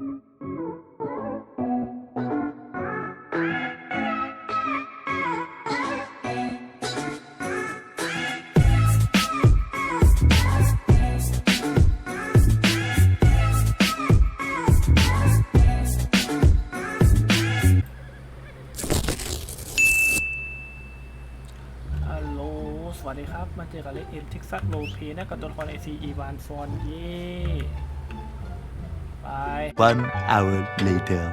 ฮัลโหล สวัสดีครับ มาเจอกับเลเอ็มเท็กซัสโลเพนะกับตัวละครไอซีอีวานฟอนเย่ ไป One hour later.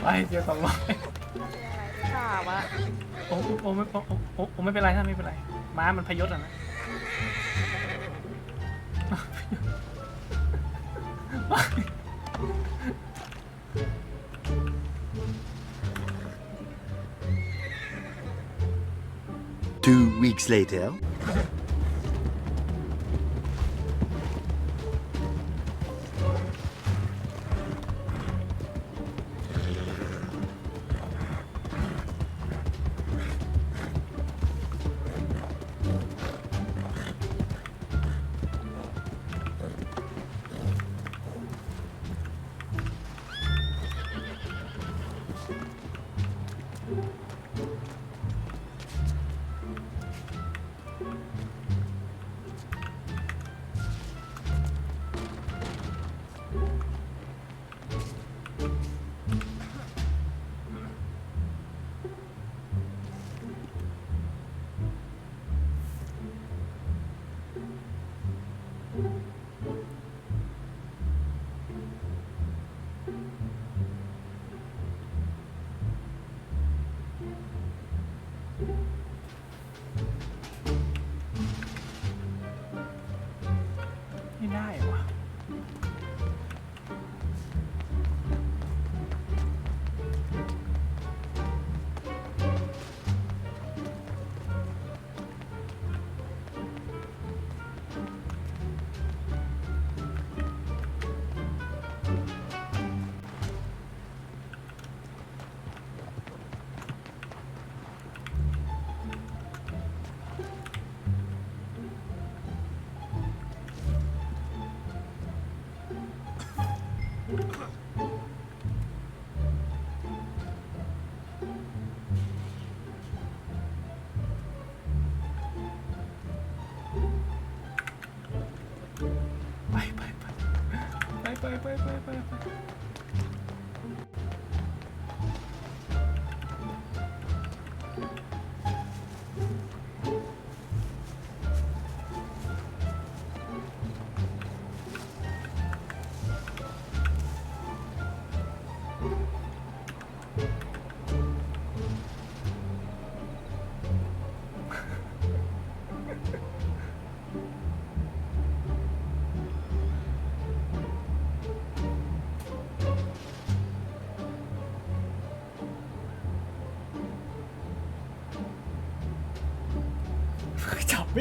ไปเจอสองร้อยข่าวอะโอ้โอ้ไม่โอ้โอ้โอ้โอ้ไม่เป็นไรท่านไม่เป็นไร ม้ามันพยศอะนะ Two weeks later.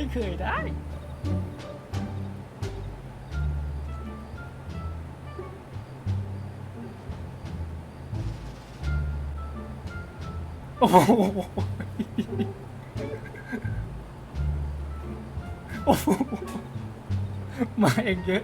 ไม่เคยได้ โอ้โหโอ้โหมาเองเยอะ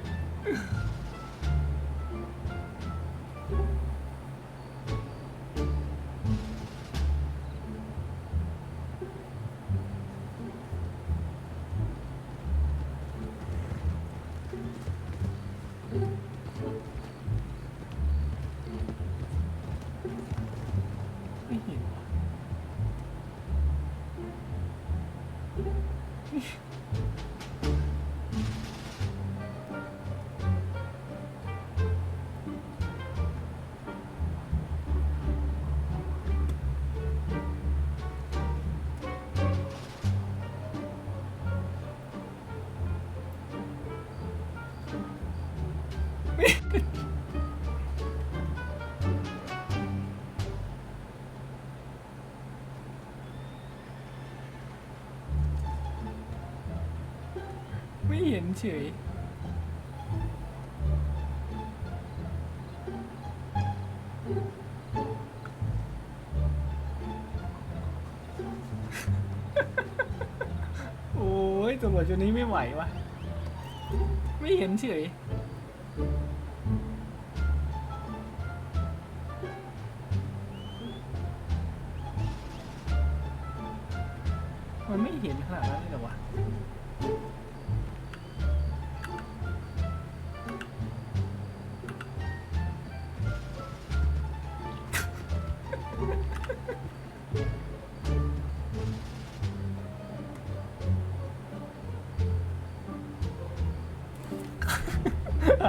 ็นเฉยโอ้ยตำรวจชุดนี้ไม่ไหววะไม่เห็นเฉย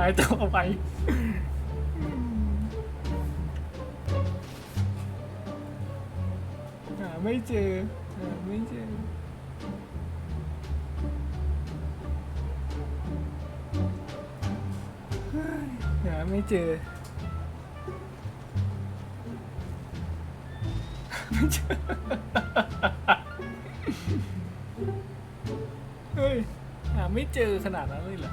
ายตัวไป หาไม่เจอ หาไม่เจอ หาไม่เจอ ไม่เจอ เฮ้ย หาไม่เจอขนาดนั้นเลยเหรอ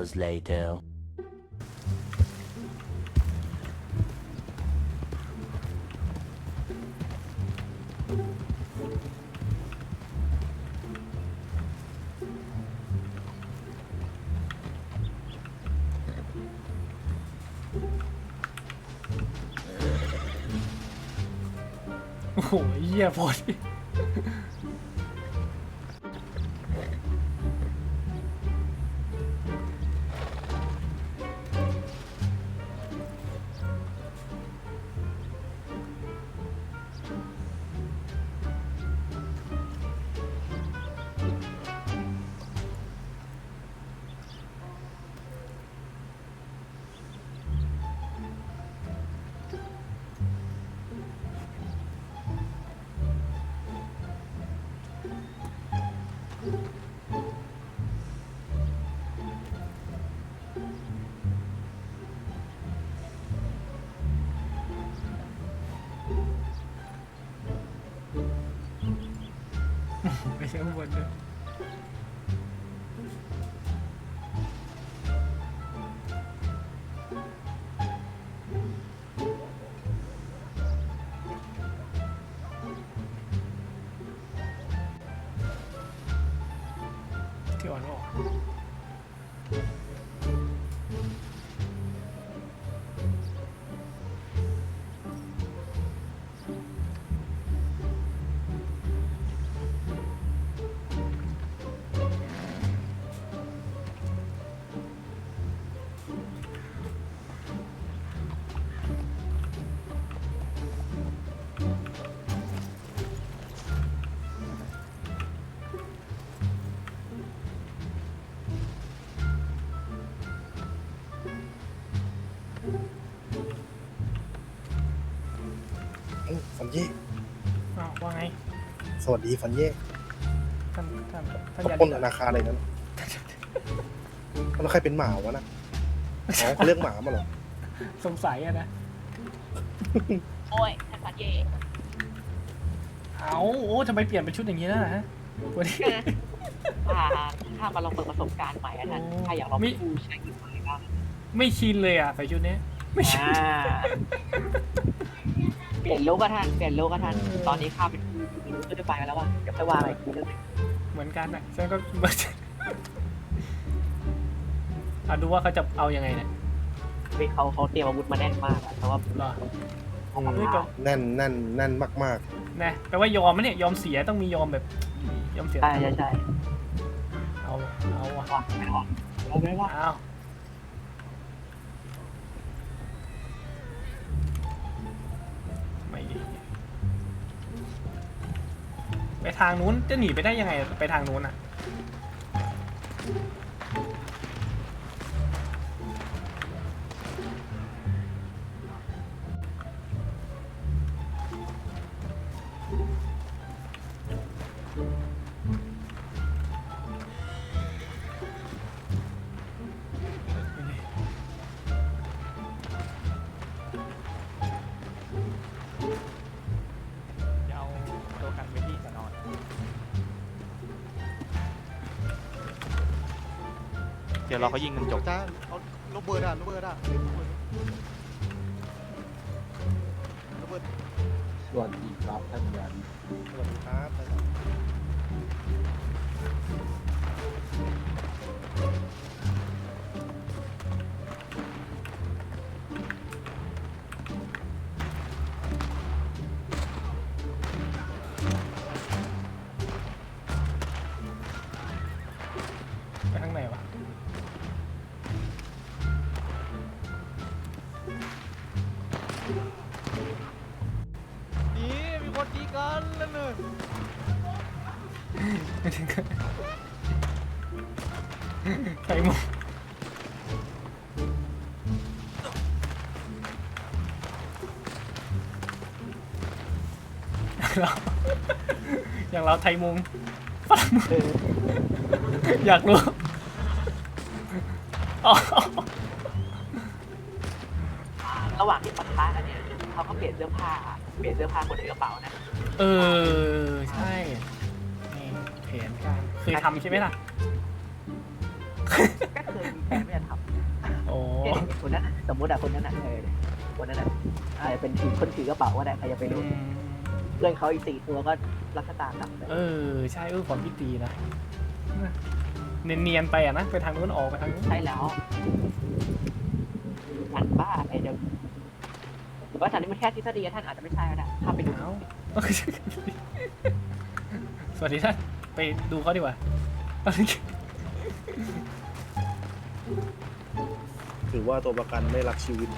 hours later. โอ้โหเหี้ยพอดีย้อนออก เย่อ้าวว่าไงสวัสดีฟันเย่ท่านท่านท่านเขายาปล้นลิธนาคารอะไรนั้นแล้วใครเป็นหมาวะนะอ๋อเขาเรียกหมามาเหรอสงสัยอะนะ โอ้ยท่านพัดเย่เอาโอ้ทำไมเปลี่ยนเป็นชุดอย่างนี้นะฮะวันนี้พาข้ามาลองเปิดประสบการณ์ใหม่อะท่านโอ้ถ้าอยากลองมิผู้ใช้กินใหม่บ้างไม่ชินเลยอะใส่ชุดนี้ไม่ชินอ่าเป ลี่ยนโลกอะท่านเปลี่ยนโลกอะท่านตอนนี้ข้าเป็นผู้มีรู้ด้วยไปแล้วว่ะเดี๋ยวค่อยว่าอะไรกูเรื่องนี้เหมือนกันอะฉันก็ อะดูว่าเขาจะเอายังไงเนี่ยเฮ้ยเขาเขาเตรียมอาวุธมาแน่นมากอะแต่ว่ารออืมเฮ้ยก็แน่นแน่นแน่นมากนะแปลว่ายอมไหมเนี่ยยอมเสียต้องมียอมแบบยอมเสียใช่ใช่ใช่เอาเอาอะว่าไม่ว่าเราไม่ว่าเอา ไปทางนู้นจะหนีไปได้ยังไงไปทางนู้นอะ ดี๋ยวเราก็ยิงกันจบ จ้าเอาโรเบิร์ตอะโรเบิร์ตอะโรเบิร์ตสวัสดีครับท่านยันๆสวัสดีครับ คนดีกันแล้วเลยไม่ถึงกันใส่หมุกเราอย่างเราไทยมุงฝรั่งมุงอยากรู้อ๋อระหว่างที่ปะทะกันเนี่ยเขาก็เปลี่ยนเสื้อผ้าเปลี่ยนเสื้อผ้าคนถือกระเป๋านะ เออ ใช่นี่แผนการเคยทำใช่ไหมล่ะ ก็เคยมีแฟนไม่ได้ทำโอ้เนี่ยคนนั้นน่ะสมมติอะคนนั้นอะเออคนนั้นอะอาจจะเป็นถือคนถือกระเป๋าก็ได้ใครจะไปอืรู้มเพื่อนเขาอีกสี่ตัวก็รัชตากลับเลยเออ ใช่เออความคิดดีนะ เนียนๆไปอะนะ ไปทางนู้นออกไปทางนู้นใช่แล้วหันบ้าไอ้เดี๋ยวหรือว่าท่านนี้มันแค่ทฤษฎีท่านอาจจะไม่ใช่ก็ได้ถ้าไปดู เอา สวัสดีท่าน ไปดูเขาดีกว่าถือว่าตัวประกันไม่รักชีวิต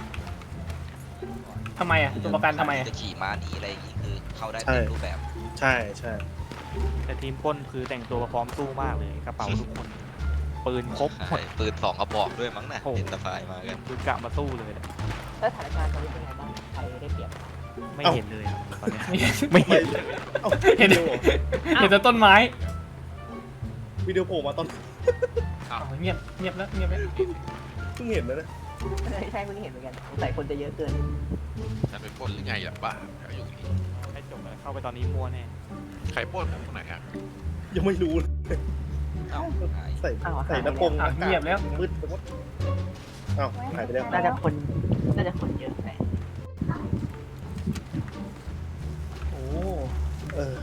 ทำไมอะตัวประกันทำไมอะ จะขี่ม้าหนีอะไรอย่างงี้คือเข้าได้ใช่เต็มรูปแบบใช่ใช่แต่ทีมปล้นคือแต่งตัวพร้อมสู้มากเลยกระเป๋าทุกคน ปืนครบหมดใช่ปืนสองกระบอกด้วยมั้งนะโอ้ เห็นสะพายมากัน คือกะมาสู้เลยแหละแล้วสถานการณ์ตอนนี้เป็นไงบ้าง ใครได้เปรียบ ไม่เห็นเลยครับตอนเนี้ยไม่เห็นไม่ไม่เห็นเอ้าเห็นวิดีโอเห็นแต่ต้นไม้วิดีโอโผล่มาตอนอ้าวเงียบเงียบแล้วเงียบแล้วเพิ่งเห็นเลยนะใช่ใช่เพิ่งเห็นเหมือนกันสงสัยคนจะเยอะเกินจะไปปล้นหรือไงล่ะบ้าแถวอยู่นี่ให้จบแล้วเข้าไปตอนนี้มัวแน่ใครปล้นผมคนไหนอะยังไม่รู้เลยเอ้าหายใส่อ้าวใส่หน้าปงอ้าวเงียบแล้วมืดไปหมดอ้าวหายไปแล้วน่าจะคนน่าจะคนเยอะแห เออ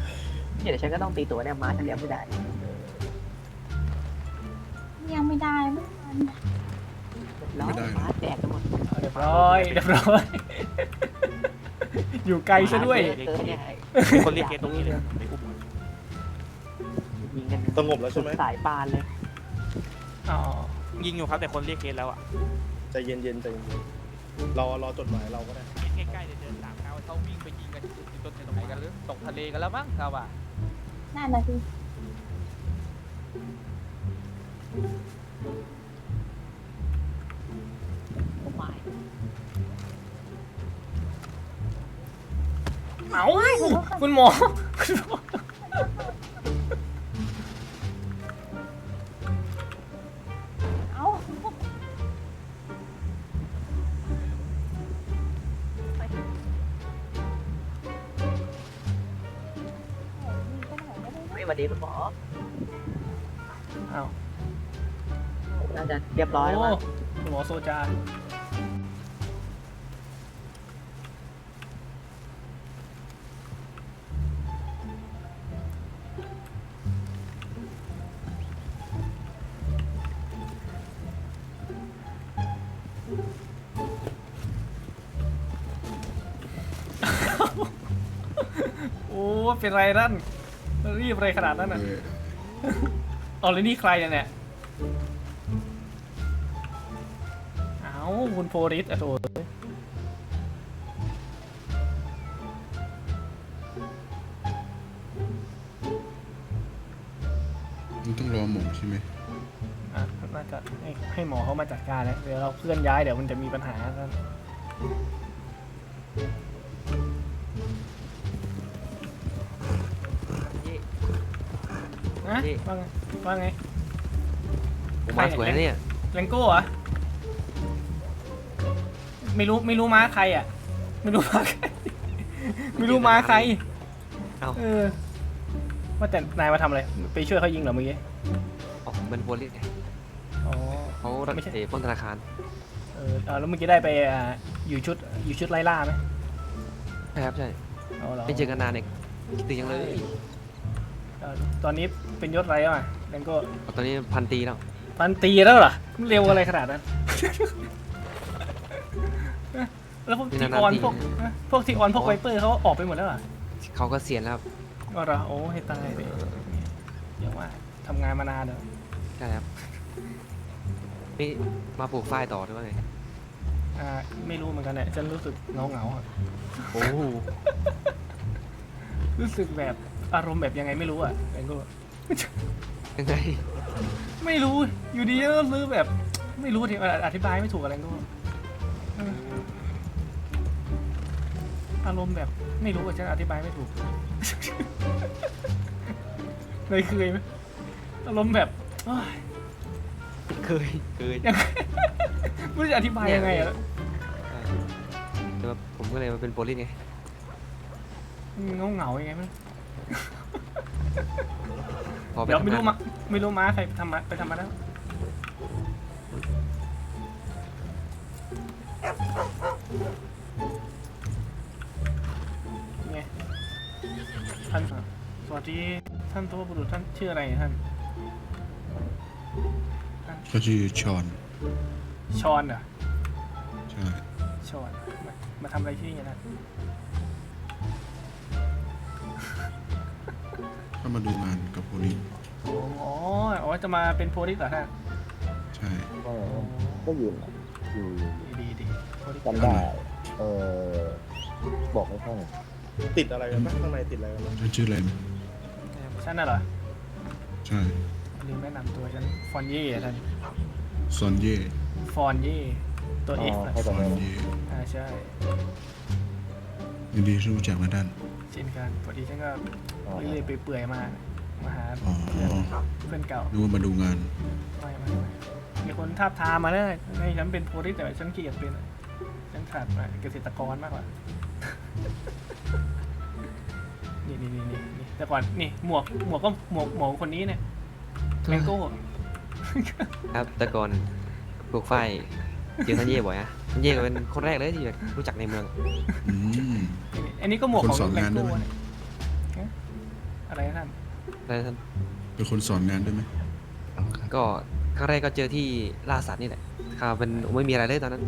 เดี๋ยวฉันก็ต้องตีตัวเนี่ยมาฉันเลี้ยงไม่ได้ได้ไม่ทันแล้ไม่ได้หรอมาแดกกันหมดเรียบร้อยเรียบร้อย อยู่ไกลซะด้วยคนเรียกเคสตรงนี้เลยไปอุ้มยิงกันสงบแล้วใช่ไหมสายปานเลยอ๋อยิงอยู่ครับแต่คนเรียกเคสแล้วอะใจเย็นๆใจเย็นๆรอรอจดหมายเราก็ได้ใกล้ๆเดี๋ยวเดินตามเขา เขาวิ่งไปยิงกันที่ต้นตรงไหนกันหรือตกทะเลกันแล้วมั้งครับอะนั่นน่ะสิโอ้ไม่เอาคุณหมอคุณหมอ เรียบร้อยแล้วมั้งโคุณหมอโซจาโอ้เป็นไรนั่นรีบอะไรขนาดนั้นอะ เออเอาเลยนี่ใครเนี่ย โพริสอะโถมันต้องรอหมอใช่ไหมอะน่าจะให้ให้หมอเขามาจัดการนะเดี๋ยวเราเคลื่อนย้ายเดี๋ยวมันจะมีปัญหากัน นี่นะนี่ ว่าไงว่าไง ผมมาสวยนะเนี่ยเลงโก้เหรอะ ไม่รู้ไม่รู้ม้าใครอะ ไม่รู้ม้าใครไม่รู้ม้าใครเอ้า เออว่าแต่นายมาทำอะไรไปช่วยเขายิงเหรอเมื่อกี้อ๋อเป็นโพลิสไงอ๋อ เขาไม่ใช่เตะปล้นธนาคารเออเอาแล้วเมื่อกี้ได้ไปอ่าอยู่ชุดอยู่ชุดไล่ล่าไหมใช่ครับใช่เอาเหรอไม่เจอกันนานเนี่ยคิดถึงยังเลยเออตอนนี้เป็นยศอะไรอะเลงโก้ตอนนี้พันตีแล้วพันตีแล้วเหรอเร็วอะไรขนาดนั้น แล้วพวกทีออนพวกพวกทีออนพวกไวเปอร์เขาออกไปหมดแล้วเหรอเขาก็เสียนแล้วครับก็เหรอโอ้ให้ตายเลยอย่างว่าทำงานมานานเนอะใช่ครับนี่มาปลูกฝ้ายต่อหรือว่าไงอ่าไม่รู้เหมือนกันเนี่ยฉันรู้สึกเงาเงาๆอะโอ้รู้สึกแบบอารมณ์แบบยังไงไม่รู้อะเลงโก้ยังไงไม่รู้อยู่ดีก็ซื้อแบบ ไม่รู้ที่อธิบายไม่ถูกอะไรก็เอออารมณ์แบบไม่รู้ว่าจะอธิบายไม่ถูก เลยเคยไหมอารมณ์แบบเอ้ยเคยเคยยัง ไม่รู้จะอธิบายยังไงอะใช่แต่ว่าผมก็เลยมาเป็นโพลิสไงเงาเงาๆยังไงไม่รู้พอไปเดี๋ยวไม่ทำรู้งานมาไม่รู้ม้าใครทำมาไปทำมาแล้ว ท่านสวัสดีท่านตัวบุรุษท่านชื่ออะไรท่านท่านเขาชื่อชอนชอนเหรอใช่ชอนมามาทำอะไรที่นี่นะเข้ามาดูงานกับโพลิสอ๋ออ๋อจะมาเป็นโพลิสเหรอท่านใช่ก็อยู่อยู่ดีดีดีโพลิสจำได้ เออบอกไม่ค่อย ติดอะไรกันบ้างข้างในติดอะไรกันบ้างท่านชื่ออะไรนะฉันน่ะเหรอ ใช่ลืมแนะนำตัวฉัน ฟอนเย่ท่านซอนเย่ฟอนเย่ตัวเอฟให้ซต่ออไปนเย่อ่าใช่ ยินดีที่รู้จักนะท่านเช่นกันพอดีฉันก็เรื่อยๆไปเปื่อยๆมา มาหาอ๋อเพื่อนเก่า นึกว่ามาดูงานไม่ไม่ไม่มีคนทาบทามมาเลยให้ฉันเป็นโพลิสแต่ว่าฉันเกลียดเป็น ฉันขาดมาเกษตรกรมากกว่า นี่นี่นี่นี่นี่แต่ก่อนนี่หมวกหมวกก็หมวกหมวกคนนี้เนี่ยแมงโก้ครับแต่ก่อนปลูกฝ้ายเจอท่านเย่บ่อยอะท่านเย่ก็เป็นคนแรกเลยที่รู้จักในเมือง อืม อันนี้ก็หมวกของคนสอนแมงางนด้โก้วยไหม เนี่ยฮะอะไรนะท่านแล้วท่านเป็นคนสอนงานด้วยไหมก็ครั้งแรกก็เจอที่ล่าสัตว์นี่แหละข่าวเป็นไม่มีอะไรเลยตอนนั้น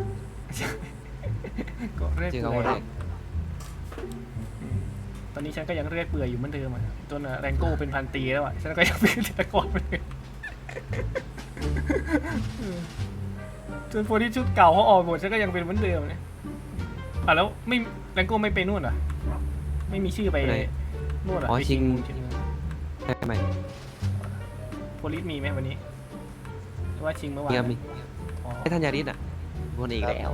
ก็เรียกเจอเปื่เขาคนอแรยกอืม ตอนนี้ฉันก็ยังเรียกเปื่อยอยู่เหมือนเดิมอะตัวน่ะแรงโก้เป็นพันตีแล้วอะ ฉันก็ยังเป็นเกษตรกรเหมือนเดิมเออจนพอที่ชุดเก่าเขาออกหมดฉันก็ยังเป็นเหมือนเดิมเนี่ยอะแล้วไม่แรงโก้ไม่ไปนู่นเหรอ ไม่มีชื่อไปไปไหนนู่นเหรออ๋อไปชิง ชิง ใช่ไหมโพลิสมีไหมวันนี้หรือว่าชิงเมื่อวานมีครับมีอ๋อไอ้ท่านยาริสอะวนอีกแล้ว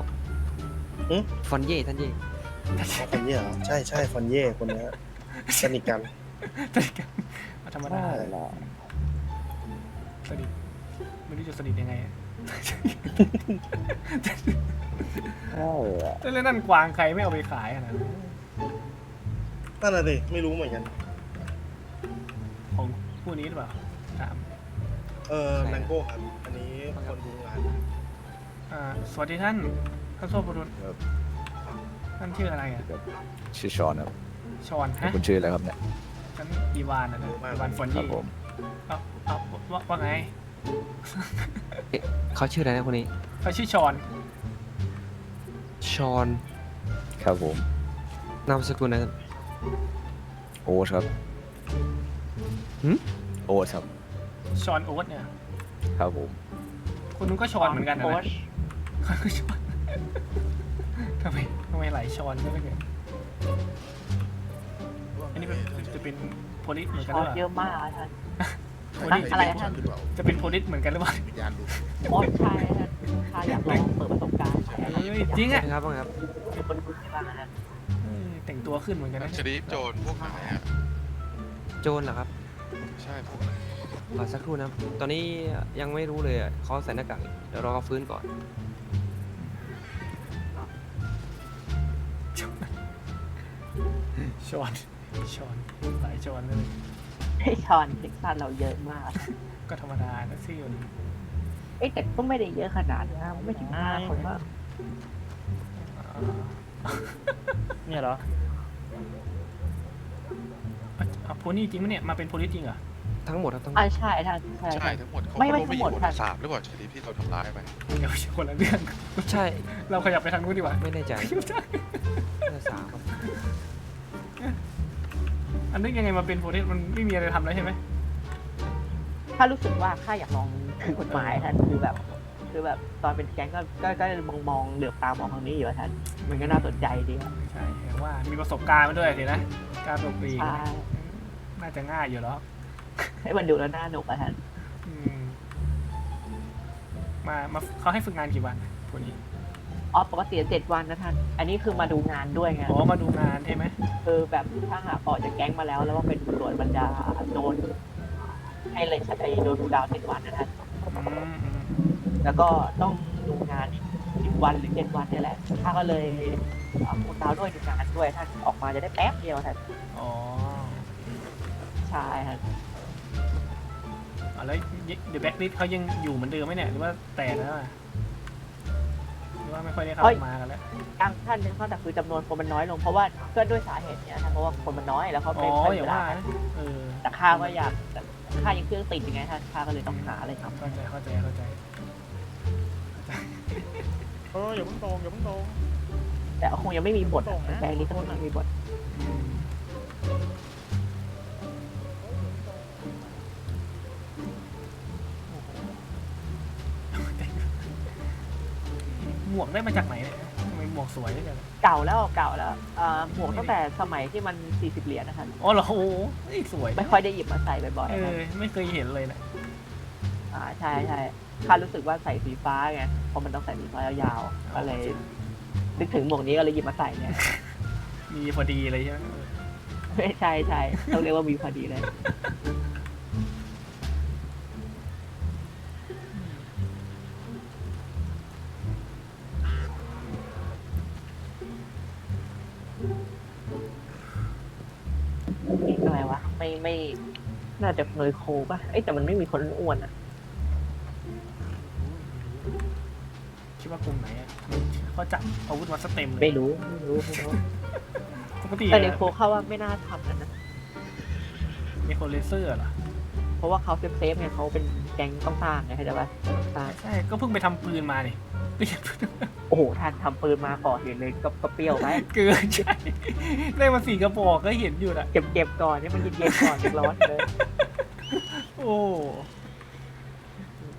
หึฟอนเย่ท่านเย่ คนเย่เหรอใช่ใช่ฟอนเย่คนเนี้ยสนิทกันสนิทกันธรรมดาใช่แล้วสนิทไม่รู้จะสนิทยังไงอะใช่แล้วแล้วเล่นนั่นกวางใครไม่เอาไปขายขนาดนั้นนั่นน่ะสิไม่รู้เหมือนกัน ของผู้นี้หรือเปล่าถามเออแมงโก้ครับ อันนี้คนดูงาน อ่า สวัสดีท่านท่านโซบุรุษ ท่านชื่ออะไรอะชื่อชอนครับชอนฮะคุณชื่ออะไรครับเนี่ยฉันอีวานอะนะอีวานฟอนครัยี่บผมเอาเอาว่าว่าไงเขาชื่ออะไรนะคนนี้ เขาชื่อชอนชอนครับผมนามสกุลนะโอ๊ตครับหืมโอ๊ตครับชอนโอ๊ตเนี่ยครับผมคนนู้นก็ชอนเหมือนกันนะโค้นะชเขาก็ชอนทำไมทำไมหลายชอนก็ไม่เกิดอันนี้เป็นจะเป็นโพลิสเหมือนกันหรือเปล่าเยอะมากอะท่านโพลิสอะไรท่าน จะเป็นโพลิสเหมือนกันหรือเปล่าโอ๊ตชายท่านชายอยากลองเปิดประสบการณ์เอ้ยจริงอะนะครับว่าไงครับเป็นคนดูที่บ้านนะเออแต่งตัวขึ้นเหมือนกันนะชริฟโจรพวกไหนอะโจนเหรอครับใช่พวกไหนรอสักครู่นะครับ ตอนนี้ยังไม่รู้เลยอะเขาใส่หน้ากากอยู่เดี๋ยวรอเขาฟื้นก่อน ชอนชอนหลายชอนเลยไอชอนเท็กซัสเราเยอะมากก็ธรรมดานะซี่มันเอ้ยแต่ก็ไม่ได้เยอะขนาดนะไม่ถึงห้าคนว่าอ่าเนี่ยเหรออะอะโพนี่จริงไหมเนี่ย มาเป็นโพลิสจริงเหรอ ทั้งหมดครับทั้งหมอ่าดใช่ท่านใช่ ใช่ทั้งหมดเขาไม่ไม่ก็ทั้งหมดอยู่ค่ะในสามหรือเปล่าชริฟที่เราทำร้ายไปเดี๋ยวคนละเรื่อง ใช่เราขยับไปทางนู้นดีกว่าไม่แน่ใจน่าสามครับ อันนี้ยังไงมาเป็นโพลิสมันไม่มีอะไรทำแล้วใช่ไหมถ้ารู้สึกว่าข้าอยากลองคือกฎหมายท่านคือแบบ คือแบบตอนเป็นแก๊งก็ก็ก็มองมองเหลือบตามองทางนี้อยู่อะท่านมันก็น่าสนใจดีครับใช่เห็นว่ามีประสบการณ์มาด้วยสินะการตกปลีกใช่น่าจะง่ายอยู่แล้วให้มันดูแล้วน่าหนุกอะท่านอืมมามาเขาให้ฝึกงานกี่วันพวกนี้ อ๋อปกติเจ็ดวันนะท่าน อันนี้คือมาดูงานด้วยไง อ๋อมาดูงานใช่ไหมคือแบบถ้าหากออกจากแก๊งมาแล้วแล้วว่าเป็นตำรวจบรรดาโดนให้เลยชัดโดนดูดาวเจ็ดวันนะท่าน อืมอืมแล้วก็ต้องดูงานอีกสิบวันหรือเจ็ดวันนี่แหละข้าก็เลยเอาคุณดาวด้วยดูงานด้วยท่านออกมาจะได้แป๊บเดียวท่านอ๋อใช่ท่านอ๋อแล้วเดอะแบ็กลิสเขายังอยู่เหมือนเดิมไหมเนี่ยหรือว่าแตกแล้วอะหรือ ว่าไม่ค่อยได้เข้ามากันแล้วตั้งท่านนึงเขาแต่คือจำนวนคนมันน้อยลงเพราะว่าก็ด้วยสาเหตุเนี้ยท่านเพราะว่าคนมันน้อยแล้วเขาอ๋ไม่อค่อยอมีย่าเวลาว่านะเออแต่ข้าก็อยากแต่ข้ายังเครื่องติดยังไงท่านข้าก็เลยต้องหาอะไรทำเข้าใจเข้าใจเข้าใจเอออย่าเพิ่งตรงอย่าเพิ่งตรงแต่คงยังไม่มีบทอะแบงค์นี้ก็คงยังไม่มีบทอืม วกได้มาจากไหนเนี่ยทำไมหมวกสวยจังเก่าแล้วเก่าแล้วเอ่อหมวกตั้งแต่สมัยที่มัน 40 เหรียญนะคะ อ๋อเหรอโอ้โหเฮ้ยสวยไม่ค่อยได้หยิบมาใส่บ่อยเอๆนะอไม่เคยเห็นเลยนะอ่าใช่ใช่ข้ารู้สึกว่าใส่สีฟ้าไงเพราะมันต้องใส่สีฟ้ายาวๆก็เลยนึกถึงหมวกนี้ก็เลยหยิบมาใส่เนี่ย มีพอดีเลยใช่ไหม ไม่ใช่ใช่ต้องเรียกว่ามีพอดีเลย น่าจะเนยโคป่ะไอแต่มันไม่มีคนอ้วนอะ คิดว่ากลุ่มไหนอะเขาจับอาวุธวัดสเต็มเลยไม่รู้ไม่รู้ปกติแต่เนโคเขาว่าไม่น่าทำนะ เนโคเลเซอร์เหรอเพราะว่าเขาเซฟเซฟไงเขาเป็นแก๊งต้องต้างไงเข้าใจป่ะาใช่ก็เพิ่งไปทำปืนมาเนี่ยโอ้โหท่านทำปืนมาก่อเห็นเลยก็ก็เปรี้ยวไปเกินใช่ได้มาสี่กระบอกก็เห็นอยู่นะ เก็บเก็บก่อนนี่มันเย็นเย็นก่อนเะร้อนเลย โอ้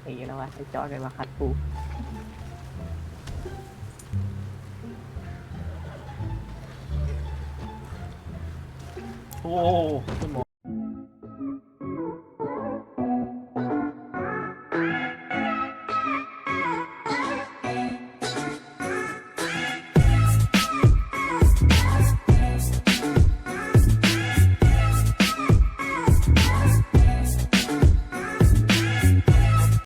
ตีแล้ววะไอ้จอยไปมาคัดปูโอ้คุณหมอ